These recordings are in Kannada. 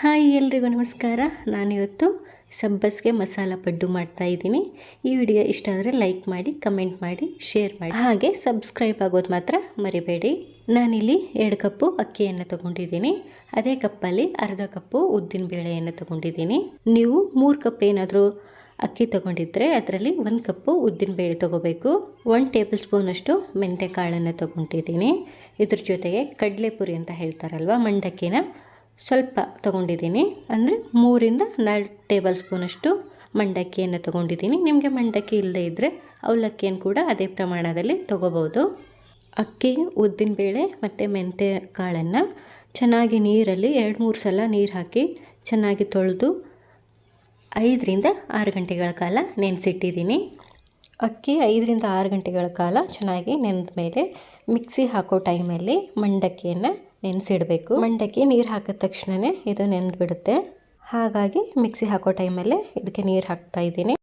ಹಾಯ್ ಎಲ್ರಿಗೂ ನಮಸ್ಕಾರ. ನಾನಿವತ್ತು ಸಬ್ಬಸ್ಗೆ ಮಸಾಲ ಪಡ್ಡು ಮಾಡ್ತಾ ಇದ್ದೀನಿ. ಈ ವಿಡಿಯೋ ಇಷ್ಟ ಆದರೆ ಲೈಕ್ ಮಾಡಿ, ಕಮೆಂಟ್ ಮಾಡಿ, ಶೇರ್ ಮಾಡಿ. ಹಾಗೆ ಸಬ್ಸ್ಕ್ರೈಬ್ ಆಗೋದು ಮಾತ್ರ ಮರಿಬೇಡಿ. ನಾನಿಲ್ಲಿ ಎರಡು ಕಪ್ಪು ಅಕ್ಕಿಯನ್ನು ತಗೊಂಡಿದ್ದೀನಿ. ಅದೇ ಕಪ್ಪಲ್ಲಿ ಅರ್ಧ ಕಪ್ಪು ಉದ್ದಿನ ಬೇಳೆಯನ್ನು ತಗೊಂಡಿದ್ದೀನಿ. ನೀವು ಮೂರು ಕಪ್ ಏನಾದರೂ ಅಕ್ಕಿ ತಗೊಂಡಿದ್ರೆ ಅದರಲ್ಲಿ ಒಂದು ಕಪ್ಪು ಉದ್ದಿನ ಬೇಳೆ ತೊಗೋಬೇಕು. ಒನ್ ಟೇಬಲ್ ಸ್ಪೂನಷ್ಟು ಮೆಂತೆ ಕಾಳನ್ನು ತೊಗೊಂಡಿದ್ದೀನಿ. ಇದ್ರ ಜೊತೆಗೆ ಕಡಲೆಪುರಿ ಅಂತ ಹೇಳ್ತಾರಲ್ವ, ಮಂಡಕ್ಕಿನ. ಸ್ವಲ್ಪ ತೊಗೊಂಡಿದ್ದೀನಿ. ಅಂದರೆ ಮೂರಿಂದ ನಾಲ್ಕು ಟೇಬಲ್ ಸ್ಪೂನಷ್ಟು ಮಂಡಕ್ಕಿಯನ್ನು ತೊಗೊಂಡಿದ್ದೀನಿ. ನಿಮಗೆ ಮಂಡಕ್ಕಿ ಇಲ್ಲದೇ ಇದ್ದರೆ ಅವಲಕ್ಕಿಯನ್ನು ಕೂಡ ಅದೇ ಪ್ರಮಾಣದಲ್ಲಿ ತೊಗೋಬೋದು. ಅಕ್ಕಿ ಉದ್ದಿನಬೇಳೆ ಮತ್ತು ಮೆಂತ್ಯ ಕಾಳನ್ನು ಚೆನ್ನಾಗಿ ನೀರಲ್ಲಿ ಎರಡು ಮೂರು ಸಲ ನೀರು ಹಾಕಿ ಚೆನ್ನಾಗಿ ತೊಳೆದು ಐದರಿಂದ ಆರು ಗಂಟೆಗಳ ಕಾಲ ನೆನೆಸಿಟ್ಟಿದ್ದೀನಿ. ಅಕ್ಕಿ ಐದರಿಂದ ಆರು ಗಂಟೆಗಳ ಕಾಲ ಚೆನ್ನಾಗಿ ನೆನೆದ ಮೇಲೆ ಮಿಕ್ಸಿ ಹಾಕೋ ಟೈಮಲ್ಲಿ ಮಂಡಕ್ಕಿಯನ್ನು ನೆನೆಸಿಡಬೇಕು. ಮಂಡಕ್ಕಿ ನೀರು ಹಾಕಿದ ತಕ್ಷಣವೇ ಇದು ನೆನೆದ್ಬಿಡುತ್ತೆ. ಹಾಗಾಗಿ ಮಿಕ್ಸಿ ಹಾಕೋ ಟೈಮಲ್ಲೇ ಇದಕ್ಕೆ ನೀರು ಹಾಕ್ತಾ ಇದ್ದೀನಿ.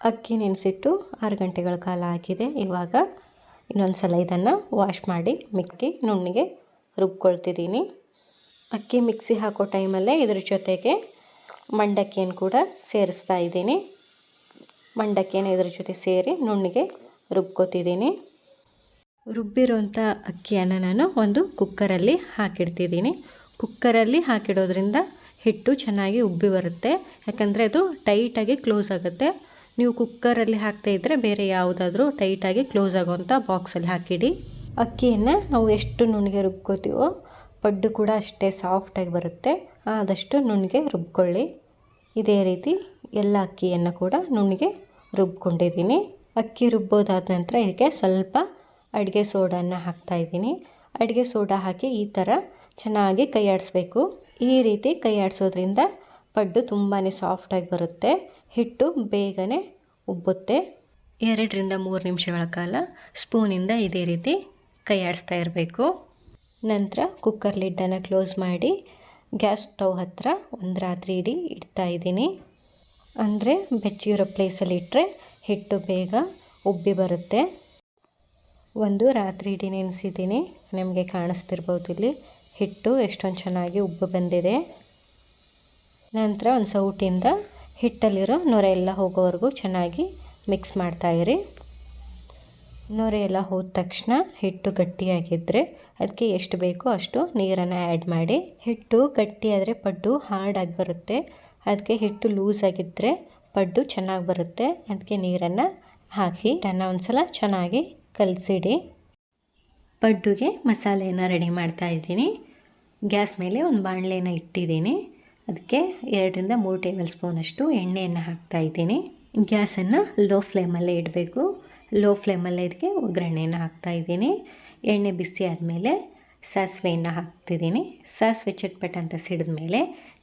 ಅಕ್ಕಿ ನೆನೆಸಿಟ್ಟು ಆರು ಗಂಟೆಗಳ ಕಾಲ ಹಾಕಿದೆ. ಇವಾಗ ಇನ್ನೊಂದು ಸಲ ಇದನ್ನು ವಾಶ್ ಮಾಡಿ ಮಿಕ್ಕಿ ನುಣ್ಣಿಗೆ ರುಬ್ಕೊಳ್ತಿದ್ದೀನಿ. ಅಕ್ಕಿ ಮಿಕ್ಸಿ ಹಾಕೋ ಟೈಮಲ್ಲೇ ಇದ್ರ ಜೊತೆಗೆ ಮಂಡಕ್ಕಿಯನ್ನು ಕೂಡ ಸೇರಿಸ್ತಾ ಇದ್ದೀನಿ. ಮಂಡಕ್ಕಿಯನ್ನು ಇದ್ರ ಜೊತೆ ಸೇರಿ ನುಣ್ಣಿಗೆ ರುಬ್ಕೋತಿದ್ದೀನಿ. ರುಬ್ಬಿರೋಂಥ ಅಕ್ಕಿಯನ್ನು ನಾನು ಒಂದು ಕುಕ್ಕರಲ್ಲಿ ಹಾಕಿಡ್ತಿದ್ದೀನಿ. ಕುಕ್ಕರಲ್ಲಿ ಹಾಕಿಡೋದ್ರಿಂದ ಹಿಟ್ಟು ಚೆನ್ನಾಗಿ ಉಬ್ಬಿ ಬರುತ್ತೆ. ಯಾಕಂದರೆ ಅದು ಟೈಟಾಗಿ ಕ್ಲೋಸ್ ಆಗುತ್ತೆ. ನೀವು ಕುಕ್ಕರಲ್ಲಿ ಹಾಕ್ತಾ ಇದ್ದರೆ ಬೇರೆ ಯಾವುದಾದ್ರೂ ಟೈಟಾಗಿ ಕ್ಲೋಸ್ ಆಗೋವಂಥ ಬಾಕ್ಸಲ್ಲಿ ಹಾಕಿಡಿ. ಅಕ್ಕಿಯನ್ನು ನಾವು ಎಷ್ಟು ನುಣ್ಣಗೆ ರುಬ್ಕೋತೀವೋ ಪಡ್ಡು ಕೂಡ ಅಷ್ಟೇ ಸಾಫ್ಟಾಗಿ ಬರುತ್ತೆ. ಆದಷ್ಟು ನುಣ್ಣಗೆ ರುಬ್ಕೊಳ್ಳಿ. ಇದೇ ರೀತಿ ಎಲ್ಲ ಅಕ್ಕಿಯನ್ನು ಕೂಡ ನುಣ್ಣಗೆ ರುಬ್ಕೊಂಡಿದ್ದೀನಿ. ಅಕ್ಕಿ ರುಬ್ಬೋದಾದ ನಂತರ ಇದಕ್ಕೆ ಸ್ವಲ್ಪ ಅಡುಗೆ ಸೋಡನ್ನು ಹಾಕ್ತಾಯಿದ್ದೀನಿ ಅಡುಗೆ ಸೋಡಾ ಹಾಕಿ ಈ ಥರ ಚೆನ್ನಾಗಿ ಕೈ ಆಡಿಸ್ಬೇಕು. ಈ ರೀತಿ ಕೈ ಆಡಿಸೋದ್ರಿಂದ ಪಡ್ಡು ತುಂಬಾ ಸಾಫ್ಟಾಗಿ ಬರುತ್ತೆ. ಹಿಟ್ಟು ಬೇಗನೆ ಉಬ್ಬುತ್ತೆ. ಎರಡರಿಂದ ಮೂರು ನಿಮಿಷಗಳ ಕಾಲ ಸ್ಪೂನಿಂದ ಇದೇ ರೀತಿ ಕೈ ಆಡಿಸ್ತಾ ಇರಬೇಕು. ನಂತರ ಕುಕ್ಕರ್ ಲಿಡ್ಡನ್ನು ಕ್ಲೋಸ್ ಮಾಡಿ ಗ್ಯಾಸ್ ಸ್ಟವ್ ಹತ್ತಿರ ಒಂದು ರಾತ್ರಿ ಇಡೀ ಇಡ್ತಾ ಇದ್ದೀನಿ. ಅಂದರೆ ಬೆಚ್ಚಿರೋ ಪ್ಲೇಸಲ್ಲಿ ಇಟ್ಟರೆ ಹಿಟ್ಟು ಬೇಗ ಉಬ್ಬಿ ಬರುತ್ತೆ. ಒಂದು ರಾತ್ರಿ ಇಡೀ ನೆನೆಸಿದ್ದೀನಿ. ನಿಮಗೆ ಕಾಣಿಸ್ತಿರ್ಬೋದು ಇಲ್ಲಿ. ಹಿಟ್ಟು ಎಷ್ಟೊಂದು ಚೆನ್ನಾಗಿ ಉಬ್ಬು ಬಂದಿದೆ. ನಂತರ ಒಂದು ಸೌಟಿಂದ ಹಿಟ್ಟಲ್ಲಿರೋ ನೊರೆ ಎಲ್ಲ ಹೋಗೋವರೆಗೂ ಚೆನ್ನಾಗಿ ಮಿಕ್ಸ್ ಮಾಡ್ತಾಯಿರಿ ನೊರೆ ಎಲ್ಲ ಹೋದ ತಕ್ಷಣ ಹಿಟ್ಟು ಗಟ್ಟಿಯಾಗಿದ್ದರೆ ಅದಕ್ಕೆ ಎಷ್ಟು ಬೇಕೋ ಅಷ್ಟು ನೀರನ್ನು ಆ್ಯಡ್ ಮಾಡಿ. ಹಿಟ್ಟು ಗಟ್ಟಿಯಾದರೆ ಪಡ್ಡು ಹಾರ್ಡಾಗಿ ಬರುತ್ತೆ. ಅದಕ್ಕೆ ಹಿಟ್ಟು ಲೂಸ್ ಆಗಿದ್ದರೆ ಪಡ್ಡು ಚೆನ್ನಾಗಿ ಬರುತ್ತೆ. ಅದಕ್ಕೆ ನೀರನ್ನು ಹಾಕಿ ಅದನ್ನು ಒಂದು ಸಲ ಚೆನ್ನಾಗಿ ಕಲಸಿಡಿ. ಪಡ್ಡುಗೆ ಮಸಾಲೆಯನ್ನು ರೆಡಿ ಮಾಡ್ತಾ ಇದ್ದೀನಿ. ಗ್ಯಾಸ್ ಮೇಲೆ ಒಂದು ಬಾಣಲೆನ ಇಟ್ಟಿದ್ದೀನಿ. ಅದಕ್ಕೆ ಎರಡರಿಂದ ಮೂರು ಟೇಬಲ್ ಸ್ಪೂನಷ್ಟು ಎಣ್ಣೆಯನ್ನು ಹಾಕ್ತಾ ಇದ್ದೀನಿ. ಗ್ಯಾಸನ್ನು ಲೋ ಫ್ಲೇಮಲ್ಲೇ ಇಡಬೇಕು. ಲೋ ಫ್ಲೇಮಲ್ಲೇ ಇದಕ್ಕೆ ಒಗ್ಗರಣೆಯನ್ನು ಹಾಕ್ತಾಯಿದ್ದೀನಿ ಎಣ್ಣೆ ಬಿಸಿ ಆದಮೇಲೆ ಸಾಸಿವೆಯನ್ನು ಹಾಕ್ತಿದ್ದೀನಿ. ಸಾಸಿವೆ ಚಟ್ಪಟ ಅಂತ ಸಿಡಿದ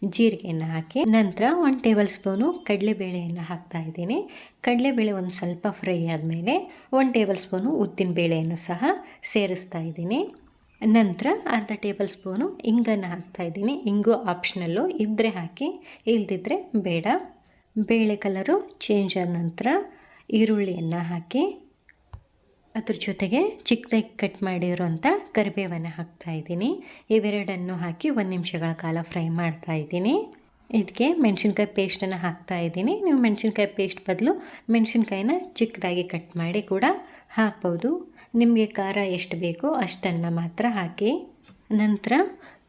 ಜೀರಿಗೆಯನ್ನು ಹಾಕಿ ನಂತರ ಒಂದು ಟೇಬಲ್ ಸ್ಪೂನು ಕಡಲೆಬೇಳೆಯನ್ನು ಹಾಕ್ತಾ ಇದ್ದೀನಿ. ಕಡಲೆಬೇಳೆ ಒಂದು ಸ್ವಲ್ಪ ಫ್ರೈ ಆದಮೇಲೆ ಒಂದು ಟೇಬಲ್ ಸ್ಪೂನು ಉದ್ದಿನ ಬೇಳೆಯನ್ನು ಸಹ ಸೇರಿಸ್ತಾ ಇದ್ದೀನಿ. ನಂತರ ಅರ್ಧ ಟೇಬಲ್ ಸ್ಪೂನು ಇಂಗನ್ನು ಹಾಕ್ತಾ ಇದ್ದೀನಿ. ಇಂಗು ಆಪ್ಷನಲ್ಲು ಇದ್ದರೆ ಹಾಕಿ, ಇಲ್ದಿದ್ರೆ ಬೇಡ. ಬೇಳೆ ಕಲರು ಚೇಂಜ್ ಆದ ನಂತರ ಈರುಳ್ಳಿಯನ್ನು ಹಾಕಿ ಅದ್ರ ಜೊತೆಗೆ ಚಿಕ್ಕದಾಗಿ ಕಟ್ ಮಾಡಿರೋಂಥ ಕರಿಬೇವನ್ನು ಹಾಕ್ತಾ ಇದ್ದೀನಿ. ಇವೆರಡನ್ನು ಹಾಕಿ ಒಂದು ನಿಮಿಷಗಳ ಕಾಲ ಫ್ರೈ ಮಾಡ್ತಾ ಇದ್ದೀನಿ. ಇದಕ್ಕೆ ಮೆಣಸಿನ್ಕಾಯಿ ಪೇಸ್ಟನ್ನು ಹಾಕ್ತಾ ಇದ್ದೀನಿ. ನೀವು ಮೆಣಸಿನ್ಕಾಯಿ ಪೇಸ್ಟ್ ಬದಲು ಮೆಣಸಿನ್ಕಾಯಿನ ಚಿಕ್ಕದಾಗಿ ಕಟ್ ಮಾಡಿ ಕೂಡ ಹಾಕ್ಬೋದು. ನಿಮಗೆ ಖಾರ ಎಷ್ಟು ಬೇಕೋ ಅಷ್ಟನ್ನು ಮಾತ್ರ ಹಾಕಿ ನಂತರ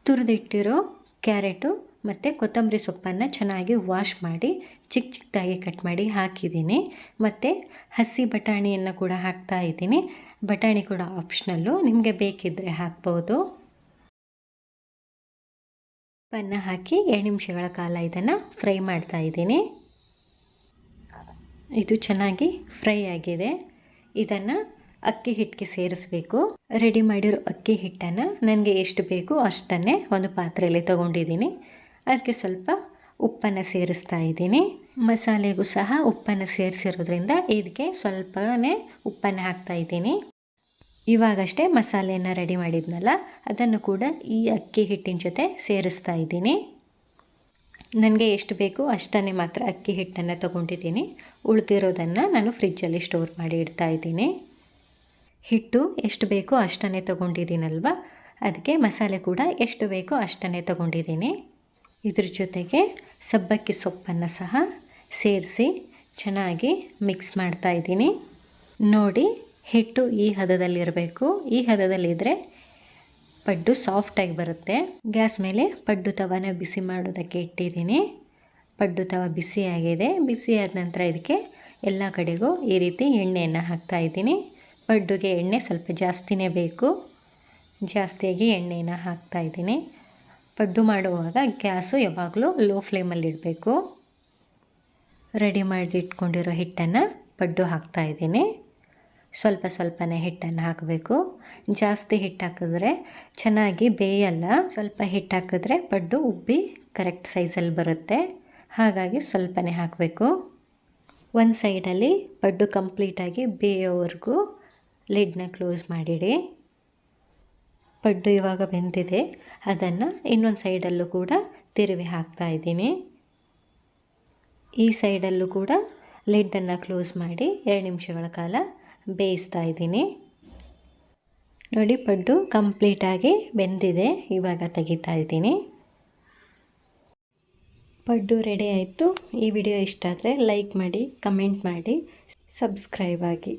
ತುರಿದಿಟ್ಟಿರೋ ಕ್ಯಾರೆಟು ಮತ್ತು ಕೊತ್ತಂಬರಿ ಸೊಪ್ಪನ್ನು ಚೆನ್ನಾಗಿ ವಾಶ್ ಮಾಡಿ ಚಿಕ್ಕ ಚಿಕ್ಕದಾಗಿ ಕಟ್ ಮಾಡಿ ಹಾಕಿದ್ದೀನಿ. ಮತ್ತು ಹಸಿ ಬಟಾಣಿಯನ್ನು ಕೂಡ ಹಾಕ್ತಾ ಇದ್ದೀನಿ. ಬಟಾಣಿ ಕೂಡ ಆಪ್ಷನಲ್ಲು. ನಿಮಗೆ ಬೇಕಿದ್ದರೆ ಹಾಕ್ಬೋದು. ಉಪ್ಪನ್ನು ಹಾಕಿ ಎರಡು ನಿಮಿಷಗಳ ಕಾಲ ಇದನ್ನು ಫ್ರೈ ಮಾಡ್ತಾ ಇದ್ದೀನಿ. ಇದು ಚೆನ್ನಾಗಿ ಫ್ರೈ ಆಗಿದೆ. ಇದನ್ನು ಅಕ್ಕಿ ಹಿಟ್ಟಿಗೆ ಸೇರಿಸಬೇಕು. ರೆಡಿ ಮಾಡಿರೋ ಅಕ್ಕಿ ಹಿಟ್ಟನ್ನು ನನಗೆ ಎಷ್ಟು ಬೇಕು ಅಷ್ಟನ್ನೇ ಒಂದು ಪಾತ್ರೆಯಲ್ಲಿ ತೊಗೊಂಡಿದ್ದೀನಿ. ಅದಕ್ಕೆ ಸ್ವಲ್ಪ ಉಪ್ಪನ್ನು ಸೇರಿಸ್ತಾ ಇದ್ದೀನಿ. ಮಸಾಲೆಗೂ ಸಹ ಉಪ್ಪನ್ನು ಸೇರಿಸಿರೋದ್ರಿಂದ ಇದಕ್ಕೆ ಸ್ವಲ್ಪನೇ ಉಪ್ಪನ್ನು ಹಾಕ್ತಾ ಇದ್ದೀನಿ. ಇವಾಗಷ್ಟೇ ಮಸಾಲೆಯನ್ನು ರೆಡಿ ಮಾಡಿದ್ನಲ್ಲ, ಅದನ್ನು ಕೂಡ ಈ ಅಕ್ಕಿ ಹಿಟ್ಟಿನ ಜೊತೆ ಸೇರಿಸ್ತಾ ಇದ್ದೀನಿ. ನನಗೆ ಎಷ್ಟು ಬೇಕು ಅಷ್ಟನ್ನೇ ಮಾತ್ರ ಅಕ್ಕಿ ಹಿಟ್ಟನ್ನು ತೊಗೊಂಡಿದ್ದೀನಿ. ಉಳಿದಿರೋದನ್ನು ನಾನು ಫ್ರಿಜ್ಜಲ್ಲಿ ಸ್ಟೋರ್ ಮಾಡಿ ಇಡ್ತಾ ಇದ್ದೀನಿ. ಹಿಟ್ಟು ಎಷ್ಟು ಬೇಕೋ ಅಷ್ಟನ್ನೇ ತೊಗೊಂಡಿದ್ದೀನಲ್ವ? ಅದಕ್ಕೆ ಮಸಾಲೆ ಕೂಡ ಎಷ್ಟು ಬೇಕೋ ಅಷ್ಟನ್ನೇ ತೊಗೊಂಡಿದ್ದೀನಿ. ಇದ್ರ ಜೊತೆಗೆ ಸಬ್ಬಕ್ಕಿ ಸೊಪ್ಪನ್ನು ಸಹ ಸೇರಿಸಿ ಚೆನ್ನಾಗಿ ಮಿಕ್ಸ್ ಮಾಡ್ತಾ ಇದ್ದೀನಿ. ನೋಡಿ, ಹಿಟ್ಟು ಈ ಹದದಲ್ಲಿರಬೇಕು. ಈ ಹದದಲ್ಲಿದ್ದರೆ ಪಡ್ಡು ಸಾಫ್ಟಾಗಿ ಬರುತ್ತೆ. ಗ್ಯಾಸ್ ಮೇಲೆ ಪಡ್ಡು ತವನ ಬಿಸಿ ಮಾಡೋದಕ್ಕೆ ಇಟ್ಟಿದ್ದೀನಿ. ಪಡ್ಡು ತವ ಬಿಸಿಯಾಗಿದೆ ಬಿಸಿಯಾದ ನಂತರ ಇದಕ್ಕೆ ಎಲ್ಲ ಕಡೆಗೂ ಈ ರೀತಿ ಎಣ್ಣೆಯನ್ನು ಹಾಕ್ತಾ ಇದ್ದೀನಿ. ಪಡ್ಡುಗೆ ಎಣ್ಣೆ ಸ್ವಲ್ಪ ಜಾಸ್ತಿನೇ ಬೇಕು. ಜಾಸ್ತಿಯಾಗಿ ಎಣ್ಣೆಯನ್ನು ಹಾಕ್ತಾ ಇದ್ದೀನಿ. ಪಡ್ಡು ಮಾಡುವಾಗ ಗ್ಯಾಸು ಯಾವಾಗಲೂ ಲೋ ಫ್ಲೇಮಲ್ಲಿ ಇಡಬೇಕು. ರೆಡಿ ಮಾಡಿ ಇಟ್ಕೊಂಡಿರೋ ಹಿಟ್ಟನ್ನು ಪಡ್ಡು ಹಾಕ್ತಾ ಇದ್ದೀನಿ. ಸ್ವಲ್ಪ ಸ್ವಲ್ಪನೇ ಹಿಟ್ಟನ್ನು ಹಾಕಬೇಕು. ಜಾಸ್ತಿ ಹಿಟ್ಟು ಹಾಕಿದ್ರೆ ಚೆನ್ನಾಗಿ ಬೇಯಲ್ಲ. ಸ್ವಲ್ಪ ಹಿಟ್ಟು ಹಾಕಿದ್ರೆ ಪಡ್ಡು ಉಬ್ಬಿ ಕರೆಕ್ಟ್ ಸೈಜಲ್ಲಿ ಬರುತ್ತೆ. ಹಾಗಾಗಿ ಸ್ವಲ್ಪನೇ ಹಾಕಬೇಕು. ಒಂದು ಸೈಡಲ್ಲಿ ಪಡ್ಡು ಕಂಪ್ಲೀಟಾಗಿ ಬೇಯೋವರೆಗೂ ಲಿಡ್ನ ಕ್ಲೋಸ್ ಮಾಡಿಡಿ. ಪಡ್ಡು ಇವಾಗ ಬೆಂದಿದೆ. ಅದನ್ನು ಇನ್ನೊಂದು ಸೈಡಲ್ಲೂ ಕೂಡ ತಿರುವಿ ಹಾಕ್ತಾ ಇದ್ದೀನಿ. ಈ ಸೈಡಲ್ಲೂ ಕೂಡ ಲಿಡ್ಡನ್ನು ಕ್ಲೋಸ್ ಮಾಡಿ ಎರಡು ನಿಮಿಷಗಳ ಕಾಲ ಬೇಯಿಸ್ತಾ ಇದ್ದೀನಿ. ನೋಡಿ ಪಡ್ಡು ಕಂಪ್ಲೀಟಾಗಿ ಬೆಂದಿದೆ. ಇವಾಗ ತೆಗಿತಾ ಇದ್ದೀನಿ. ಪಡ್ಡು ರೆಡಿ ಆಯಿತು. ಈ ವಿಡಿಯೋ ಇಷ್ಟ ಆದರೆ ಲೈಕ್ ಮಾಡಿ ಕಮೆಂಟ್ ಮಾಡಿ ಸಬ್ಸ್ಕ್ರೈಬ್ ಆಗಿ.